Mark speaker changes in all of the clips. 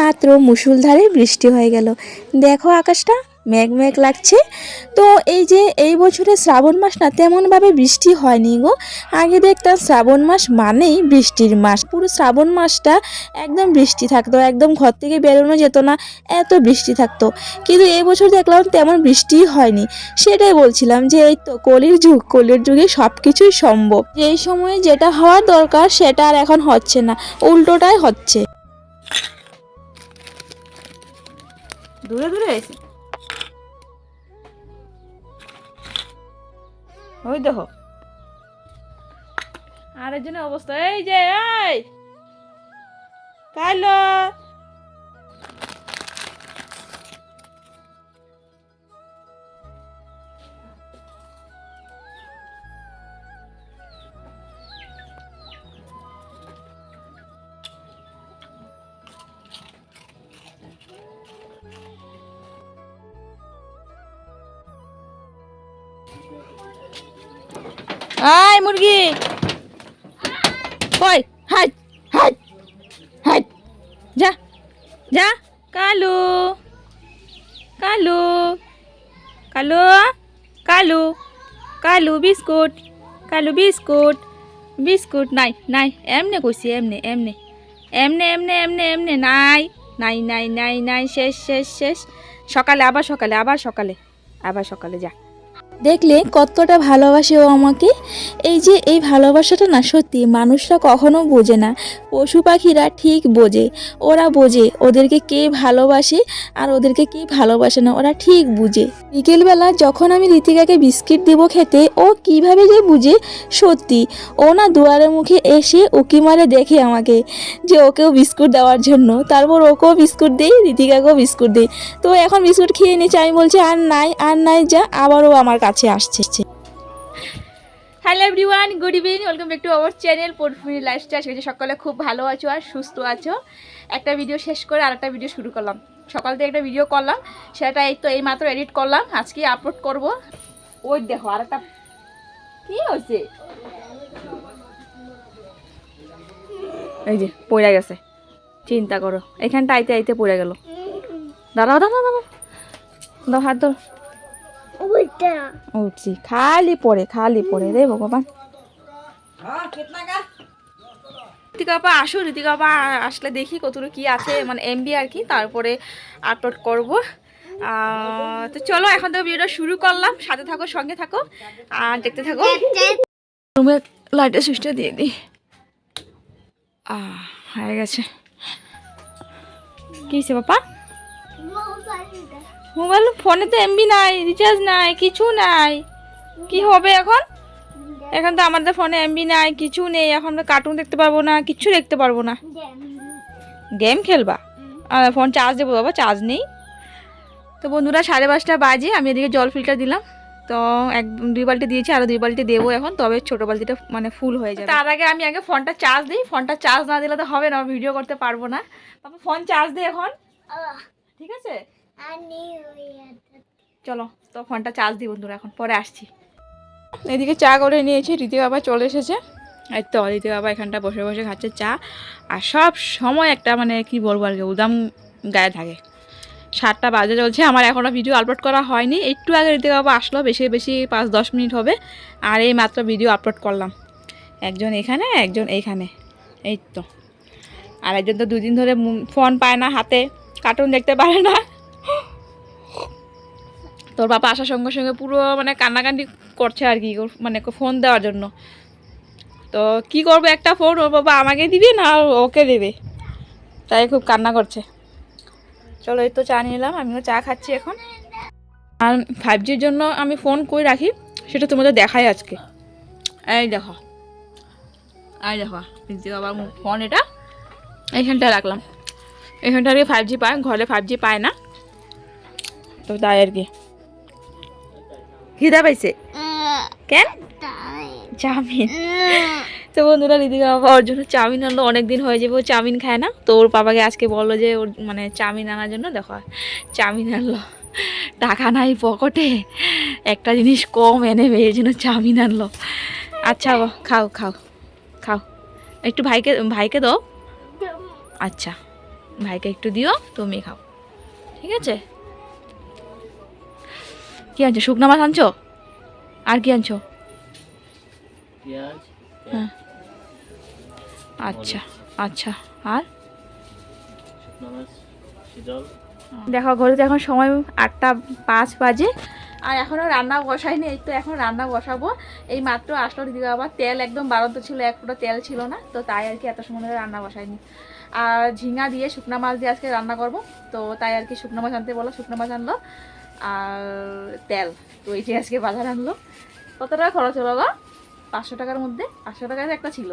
Speaker 1: মাত্র মুসুলধারে বৃষ্টি হয়ে গেল। দেখো আকাশটা, মেঘ মেঘ লাগছে। তো এই যে এই বছরে শ্রাবণ মাস না, তেমনভাবে বৃষ্টি হয়নি গো। আগে দেখতাম শ্রাবণ মাস মানেই বৃষ্টির মাস। পুরো শ্রাবণ মাসটা একদম বৃষ্টি থাকতো, একদম ঘর থেকে বেরোনো যেত না, এত বৃষ্টি থাকতো। কিন্তু এই বছর দেখলাম তেমন বৃষ্টি হয়নি। সেটাই বলছিলাম যে এই তো কলির যুগ, কলির যুগে সব কিছুই সম্ভব। যেই সময়ে যেটা হওয়ার দরকার সেটা আর এখন হচ্ছে না, উল্টোটাই হচ্ছে।
Speaker 2: দূরে দূরে? এসে ওই দেখো। আরেকজনের অবস্থা। এই যে এই! কাইলো! আয় মুরগি। কই? হাই হাই হাই। যা যা, Kalu Kalu Kalu Kalu Kalu biscuit Kalu biscuit biscuit নাই নাই, এমনে কইছি, এমনে এমনে এমনে এমনে এমনে এমনে, নাই নাই নাই নাই নাই, শেষ শেষ শেষ। সকালে, আবার সকালে আবার সকালে আবার সকালে যা।
Speaker 1: দেখলে কতটা ভালোবাসে ও আমাকে। এই যে, এই ভালোবাসাটা না সত্যি মানুষরা কখনো বোঝে না। পশু পাখিরা ঠিক বোঝে। ওরা বোঝে ওদেরকে কে ভালোবাসে আর ওদেরকে কে ভালোবাসে না। ওরা ঠিক বুঝে। বিকেলবেলা যখন আমি ঋতিকাকে বিস্কিট দেবো খেতে, ও কীভাবে যে বুঝে সত্যি। ও না দুয়ারে মুখে এসে উকি মারে দেখে আমাকে যে ওকেও বিস্কুট দেওয়ার জন্য। তারপর ওকেও বিস্কুট দেই ঋতিকাকেও বিস্কুট দিই। তো এখন বিস্কুট খেয়ে নিচ্ছে আমি বলছি আর নাই আর নাই, যা, আবারও আমার কাছে আসছে।
Speaker 2: Hello everyone good evening welcome back to our channel portfolio lifestyle আজকে সকালে খুব ভালো আছো আর সুস্থ আছো। একটা ভিডিও শেষ করে আর একটা ভিডিও শুরু করলাম। সকাল থেকে একটা ভিডিও করলাম, সেটা এই তো এই মাত্র এডিট করলাম, আজকে আপলোড করব। ওই দেখো আর একটা কি হয়েছে? এই যে, পড়ে গেছে। চিন্তা করো, এখানটা আইতে আইতে পড়ে গেল। দাঁড়াও দাঁড়াও দাঁড়াও। দাও হাত ধর। খালি পড়ে খালি পড়ে রে ভগবান। ঋতিকা আপা আসো ঋতিকা আপা আসলে দেখি কতটুকু কি আছে মানে এমবি আর কি তারপরে আপলোড করব। তো চলো এখন তো ভিডিওটা শুরু করলাম। সাথে থাকো সঙ্গে থাকো আর দেখতে থাকো। রুমের লাইটের সুইচটা দিয়ে দিই। আহ, হয়ে গেছে। কি হয়েছে বাপা মোবাইল ফোনে তো এমবি নাই রিচার্জ নাই কিছু নাই। কি হবে এখন? এখন তো আমাদের ফোনে এমবি নাই কিছু নেই এখন তো কার্টুন দেখতে পারব না কিছু দেখতে পারব না। গেম খেলবা? আর ফোন চার্জ দেবো বাবা চার্জ নেই। তো বন্ধুরা সাড়ে পাঁচটা বাজে আমি এদিকে জল ফিল্টার দিলাম। তো এক দুই বালতি দিয়েছি আরও দুই বালতি দেবো এখন তবে ছোটো বালতিটা মানে ফুল হয়ে যাবে। তার আগে আমি আগে ফোনটা চার্জ দিই ফোনটা চার্জ না দিলে তো হবে না ভিডিও করতে পারব না। বাবা ফোন চার্জ দিই এখন। ঠিক আছে? চলো, তো ফোনটা চার্জ দিই বন্ধুরা, এখন পরে আসছি। এদিকে চা করে নিয়েছি রীতি বাবা চলে এসেছে। এই তো রীতি বাবা এখানটা বসে বসে খাচ্ছে চা। আর সব সময় একটা মানে কি বলব আর কি, উদাম গায়ে থাকে। সাতটা বাজে চলছে, আমার এখনও ভিডিও আপলোড করা হয়নি। একটু আগে রীতি বাবা আসলো, বেশি বেশি পাঁচ দশ মিনিট হবে। আর এই মাত্র ভিডিও আপলোড করলাম। একজন এখানে, একজন এইখানে এই তো। আর একজন তো দুদিন ধরে ফোন পায় না হাতে। কার্টুন দেখতে পারে না। তোর বাবা আসার সঙ্গে সঙ্গে পুরো মানে কান্নাকান্দি করছে আর কি মানে ফোন দেওয়ার জন্য। তো কি করব একটা ফোন ওর বাবা আমাকে দিবে না ওকে দেবে। তাই খুব কান্না করছে। চলো এই তো চা নিলাম আমিও চা খাচ্ছি এখন। আর ফাইভ জির জন্য আমি ফোন করে রাখি, সেটা তোমাদের দেখাই আজকে। এই দেখো এই দেখো রিজি বাবার ফোন এটা। এইখানটা রাখলাম। এখানটা আর কি ফাইভ জি পায়, ঘরে ফাইভ জি পায় না। তো তাই আর কি। খিদা পাইছে? কেন? চাউমিন। তো বন্ধুরা রিদিকা বাবা ওর জন্য চাউমিন আনলো অনেক দিন হয়ে যাবে ও চাউমিন খায় না। তো ওর বাবাকে আজকে বলল যে ওর মানে চাউমিন আনার জন্য দেখো চাউমিন আনলো। টাকা নাই পকেটে একটা জিনিস কম এনে এই জন্য চাউমিন আনলো। আচ্ছা খাও খাও খাও। একটু ভাইকে ভাইকে দাও। আচ্ছা
Speaker 3: ভাইকে একটু দিও তুমি খাও। ঠিক আছে? কি আনছো? শুকনো মাছ আনছো? আর কি আনছো? হ্যাঁ। আচ্ছা আচ্ছা। আর? দেখো ঘড়িতে এখন সময় আটটা পাঁচ বাজে। আর এখনও রান্না বসাইনি এই তো এখন রান্না বসাবো। এই মাত্র আসলো দিদি বাবা তেল একদম বাড়ন্ত ছিল এক ফুটো তেল ছিল না তো তাই আর কি এত সময় ধরে রান্না বসাইনি। আর ঝিঙা দিয়ে শুকনো মাছ দিয়ে আজকে রান্না করব তো তাই আর কি শুকনো মাছ আনতে বলো শুকনো মাছ আনলো। আর তেল। তো এই যে আজকে বাজার আনলো। কত টাকা খরচ হলো গো? পাঁচশো টাকার মধ্যে। পাঁচশো টাকার একটা ছিল।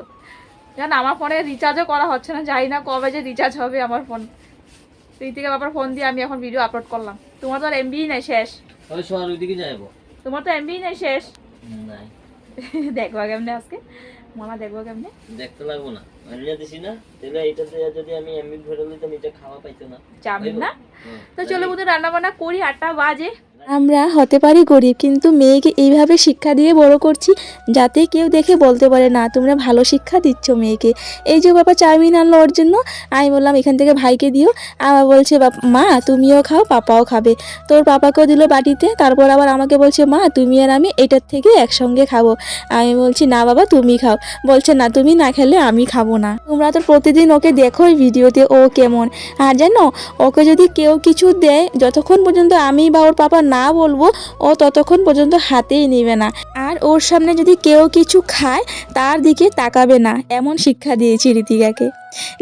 Speaker 3: জান আমার ফোনে রিচার্জও করা হচ্ছে না। জানি না কবে যে রিচার্জ হবে আমার ফোন। রীতিকা বাবার ফোন দিয়ে আমি এখন ভিডিও আপলোড করলাম। তোমার তো আর এমবি নাই শেষ। তোমার তো এমবি নাই শেষ। দেখবা কেমনে আজকে। মামা দেখব কেমনে?
Speaker 4: দেখতে লাগবো না। মারিয়া দিছি না তাহলে এইটাতে যদি আমি এমবি ভরে লইতাম এটা খাওয়া পাইতো না।
Speaker 3: চাবি না? তো চলো বোধহয় রান্না বান্না করি আটটা বাজে।
Speaker 2: আমরা হতে পারি গরিব, কিন্তু মেয়েকে এইভাবে শিক্ষা দিয়ে বড় করছি যাতে কেউ দেখে বলতে পারে, না, তোমরা ভালো শিক্ষা দিচ্ছ মেয়েকে। এই যে বাবা চাউমিন আনলো ওর জন্য, আমি বললাম, এখান থেকে ভাইকে দিও। আবার বলছে মা, তুমিও খাও, পাপাও খাবে। তোর পাপাকেও দিল বাটিতে, তারপর আবার আমাকে বলছে, মা, তুমি আর আমি এটার থেকে একসঙ্গে খাব। আমি বলছি, না বাবা, তুমি খাও। বলছে, না, তুমি না খেলে আমি খাব না। তোমরা তো প্রতিদিন ওকে দেখো এই ভিডিওতে, ও কেমন। আর জানো, ওকে যদি কেউ কিছু দেয়, যতক্ষণ পর্যন্ত আমি বা ওর পাপা না বলব, ও ততক্ষণ পর্যন্ত হাতেই নেবে না। আর ওর সামনে যদি কেউ কিছু খায়, তার দিকে তাকাবে না, এমন শিক্ষা দিয়েছি রীতিকাকে।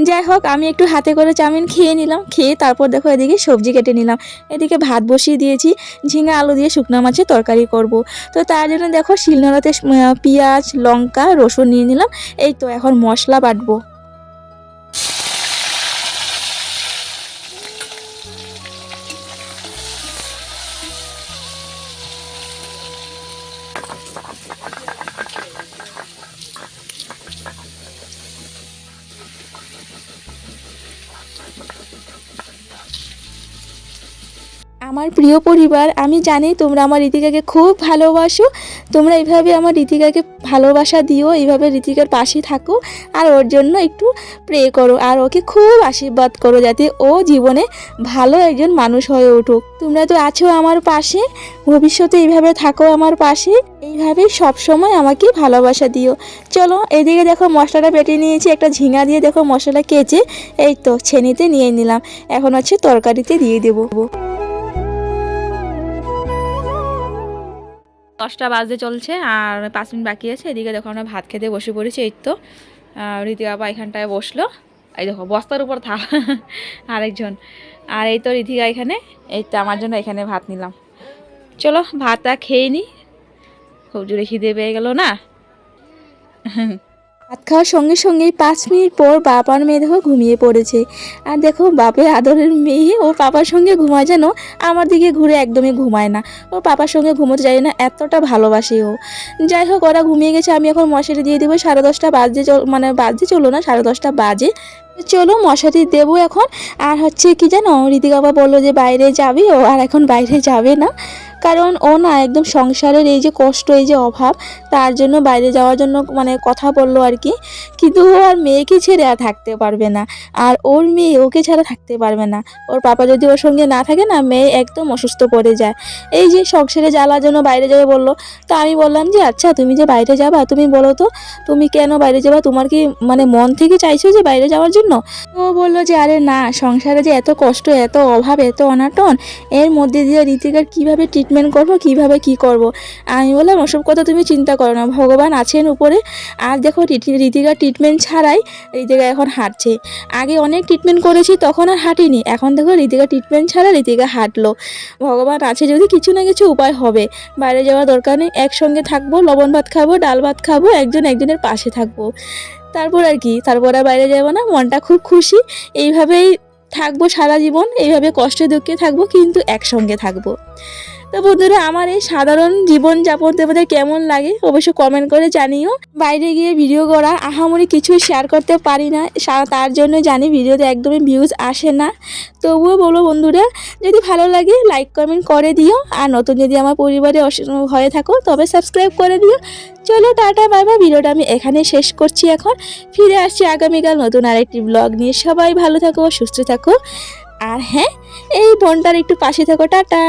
Speaker 2: যাই হোক, আমি একটু হাতে করে চাউমিন খেয়ে নিলাম, খেয়ে তারপর দেখো এদিকে সবজি কেটে নিলাম। এদিকে ভাত বসিয়ে দিয়েছি, ঝিঙা আলু দিয়ে শুকনো মাছের তরকারি করব। তো তার জন্য দেখো শিলনোড়াতে পেঁয়াজ, লঙ্কা, রসুন নিয়ে নিলাম। এই তো এখন মশলা বাটবো। আমার প্রিয় পরিবার, আমি জানি তোমরা আমার রীতিকাকে খুব ভালোবাসো। তোমরা এইভাবে আমার রীতিকাকে ভালোবাসা দিও, এইভাবে রীতিকার পাশে থাকো আর ওর জন্য একটু প্রে করো আর ওকে খুব আশীর্বাদ করো যাতে ও জীবনে ভালো একজন মানুষ হয়ে উঠুক। তোমরা তো আছো আমার পাশে, ভবিষ্যতে এইভাবে থাকো আমার পাশে এইভাবেই সবসময় আমাকে ভালোবাসা দিও। চলো এদিকে দেখো মশলাটা বেটে নিয়েছি, একটা ঝিঙা দিয়ে দেখো মশলা কেচে, এই তো ছেনিতে নিয়ে নিলাম। এখন হচ্ছে তরকারিতে দিয়ে দেবো।
Speaker 3: দশটা বাজতে চলছে আর পাঁচ মিনিট বাকি আছে। এদিকে দেখো আমরা ভাত খেতে বসে পড়েছি, এই তো। রীতি বাবা এখানটায় বসল। এই দেখো, বস্তার উপর থা, আরেকজন। আর এই তো রিধিকা এখানে, এই তো আমার জন্য এখানে ভাত নিলাম। চলো, ভাতটা খেয়ে নিই খুব জোরে খিদে পেয়ে গেল না?
Speaker 2: ভাত খাওয়ার সঙ্গে সঙ্গেই পাঁচ মিনিট পর বাবার মেয়ে দেখো ঘুমিয়ে পড়েছে। আর দেখো, বাপের আদরের মেয়ে ও পাপার সঙ্গে ঘুমায় যেন আমার দিকে ঘুরে একদমই ঘুমায় না। ও পাপার সঙ্গে ঘুমোতে যায় না এতটা ভালোবাসে ও। যাই হোক, ওরা ঘুমিয়ে গেছে, আমি এখন মশারি দিয়ে দেবো। সাড়ে দশটা বাজে মানে বাজে চলো না, সাড়ে দশটা বাজে। চলো, মশারি দেবো এখন। আর হচ্ছে কি জানো ঋতিকা বাবা বলল যে বাইরে যাবে ও, আর এখন বাইরে যাবে না। কারণ ও না একদম সংসারের এই যে কষ্ট, এই যে অভাব তার জন্য বাইরে যাওয়ার জন্য মানে কথা বলল আর কি। কিন্তু ও আর মেয়েকে ছেড়ে আর থাকতে পারবে না। আর ওর মেয়ে ওকে ছাড়া থাকতে পারবে না। ওর পাপা যদি ওর সঙ্গে না থাকে না, মেয়ে একদম অসুস্থ পড়ে যায়। এই যে সংসারে জ্বালার জন্য বাইরে যাবে বলল। তো আমি বললাম যে আচ্ছা তুমি যে বাইরে যাবা, তুমি বলো তো, তুমি কেন বাইরে যাবা? তোমার কি মানে মন থেকে চাইছো যে বাইরে যাওয়ার জন্য? ও বলল যে, আরে না, সংসারে যে এত কষ্ট, এত অভাব, এত অনাটন, এর মধ্যে দিয়ে ঋতিকার কীভাবে ট্রিটমেন্ট করব, কীভাবে কি করব। আমি বললাম, ওসব কথা তুমি চিন্তা করো না, ভগবান আছেন উপরে। আর দেখো ঋতিকার ট্রিটমেন্ট ছাড়াই ঋতিকা এখন হাঁটছে। আগে অনেক ট্রিটমেন্ট করেছি, তখন আর হাঁটিনি। এখন দেখো ঋতিকা ট্রিটমেন্ট ছাড়া ঋতিকা হাঁটলো। ভগবান আছে যদি কিছু না কিছু উপায় হবে। বাইরে যাওয়ার দরকার নেই, একসঙ্গে থাকব, লবণ ভাত খাব, ডাল ভাত খাব, একজন একজনের পাশে থাকব। তারপর আর কি, তারপর আর বাইরে যাব না, মনটা খুব খুশি। এইভাবেই থাকব সারা জীবন, এইভাবে কষ্টে দুঃখে থাকব, কিন্তু একসঙ্গে থাকব। তো বন্ধুরা, আমার এই সাধারণ জীবনযাপন তোমাদের কেমন লাগে অবশ্যই কমেন্ট করে জানিও। বাইরে গিয়ে ভিডিও করা আহামরি কিছুই শেয়ার করতে পারি না তার জন্য জানি ভিডিওতে একদমই ভিউজ আসে না। তবুও বলব বন্ধুরা, যদি ভালো লাগে লাইক কমেন্ট করে দিও, আর নতুন যদি আমার পরিবারে হয়ে থাকো, তবে সাবস্ক্রাইব করে দিও। চলো, টাটা বাই বাই ভিডিওটা আমি এখানে শেষ করছি এখন। ফিরে আসছি আগামীকাল নতুন আরেকটি ব্লগ নিয়ে। সবাই ভালো থাকো, সুস্থ থাকো। আর হ্যাঁ এই বোনটার একটু পাশে থাকো, টাটা।